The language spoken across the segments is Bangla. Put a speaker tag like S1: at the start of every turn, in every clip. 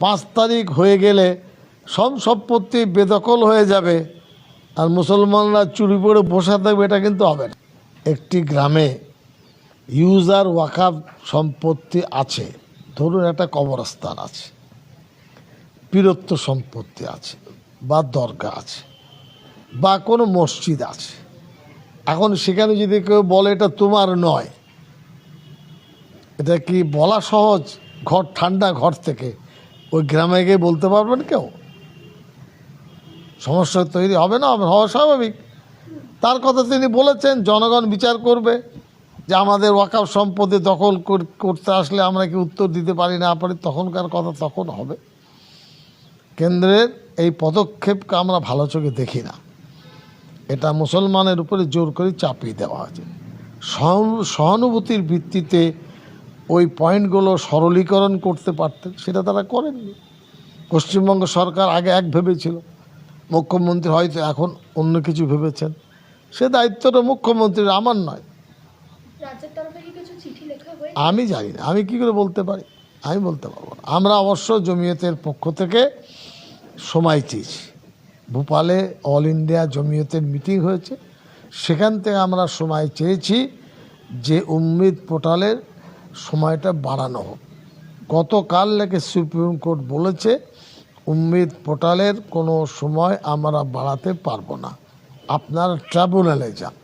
S1: পাঁচ তারিখ হয়ে গেলে সব সম্পত্তি বেদখল হয়ে যাবে আর মুসলমানরা চুরি করে বসে থাকবে, এটা কিন্তু হবে না। একটি গ্রামে ইউজার ওয়াকাফ সম্পত্তি আছে, ধরুন একটা কবরস্থান আছে, বীরত্ব সম্পত্তি আছে বা দরগা আছে বা কোনো মসজিদ আছে। এখন সেখানে যদি কেউ বলে এটা তোমার নয়, এটা কি বলা সহজ? ঘর ঠান্ডা ঘর থেকে ওই গ্রামে গিয়ে বলতে পারবেন কেউ? সমস্যা তৈরি হবে না? হওয়া স্বাভাবিক। তার কথা তিনি বলেছেন, জনগণ বিচার করবে যে আমাদের ওয়াকাফ সম্পদে দখল কর- করতে আসলে আমরা কি উত্তর দিতে পারি না পারি, তখনকার কথা তখন হবে। কেন্দ্রের এই পদক্ষেপকে আমরা ভালো চোখে দেখি না। এটা মুসলমানের উপরে জোর করে চাপিয়ে দেওয়া হয়েছে। সহানু- সহানুভূতির ভিত্তিতে ওই পয়েন্টগুলো সরলীকরণ করতে পারতেন সেটা তারা করেননি। পশ্চিমবঙ্গ সরকার আগে এক ভেবেছিল মুখ্যমন্ত্রী হয়তো এখন অন্য কিছু ভেবেছেন। সে দায়িত্বটা মুখ্যমন্ত্রীর আমার নয়। আমি জানি না আমি কি করে বলতে পারি? আমি বলতে পারব না। আমরা অবশ্য জমিয়তের পক্ষ থেকে সময় চেয়েছি। ভোপালে অল ইন্ডিয়া জমিয়তের মিটিং হয়েছে। সেখান থেকে আমরা সময় চেয়েছি যে উম্মিদ পোর্টালের সময়টা বাড়ানো হোক। গতকাল নাকি সুপ্রিম কোর্ট বলেছে, উম্মিদ পোর্টালের কোনো সময় আমরা বাড়াতে পারব না। আপনার ট্রাইব্যুনালে যান।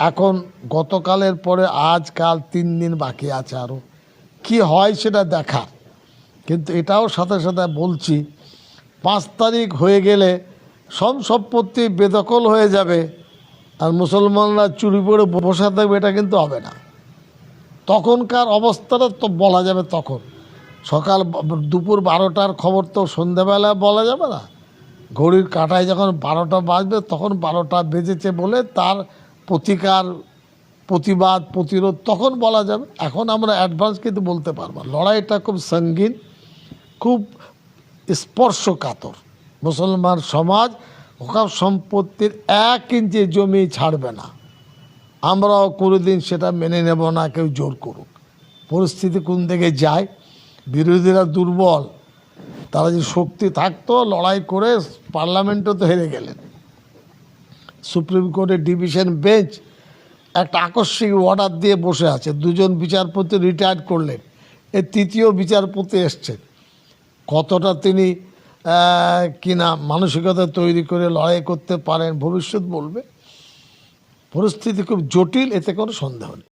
S1: এখন গতকালের পরে আজ, কাল তিন দিন বাকি আছে আরও কি হয় সেটা দেখার। কিন্তু এটাও সাথে সাথে বলছি, পাঁচ তারিখ হয়ে গেলে সব সম্পত্তি বেদখল হয়ে যাবে আর মুসলমানরা চুরি করে বসে থাকবে, এটা কিন্তু হবে না। তখনকার অবস্থাটা তো বলা যাবে তখন। সকাল দুপুর বারোটার খবর তো সন্ধ্যাবেলা বলা যাবে না। ঘড়ির কাঁটায় যখন বারোটা বাজবে, তখন বারোটা বেজেছে বলে তার প্রতিকার, প্রতিবাদ, প্রতিরোধ তখন বলা যাবে। এখন আমরা অ্যাডভান্স কিন্তু বলতে পারব লড়াইটা খুব সঙ্গীন, খুব স্পর্শকাতর। মুসলমান সমাজ ওখান সম্পত্তির এক ইঞ্চি জমি ছাড়বে না। আমরাও কোনোদিন সেটা মেনে নেব না, কেউ জোর করুক। পরিস্থিতি কোন দিকে যায়? বিরোধীরা দুর্বল। তারা যে শক্তি থাকতো, লড়াই করে পার্লামেন্টও তো হেরে গেলেন। সুপ্রিম কোর্টের ডিভিশন বেঞ্চ একটা আকস্মিক অর্ডার দিয়ে বসে আছে। দুজন বিচারপতি রিটায়ার করলেন। এর তৃতীয় বিচারপতি এসছেন। কতটা তিনি কিনা মানসিকতা তৈরি করে লড়াই করতে পারেন, ভবিষ্যৎ বলবে। পরিস্থিতি খুব জটিল এতে কোনো সন্দেহ নেই।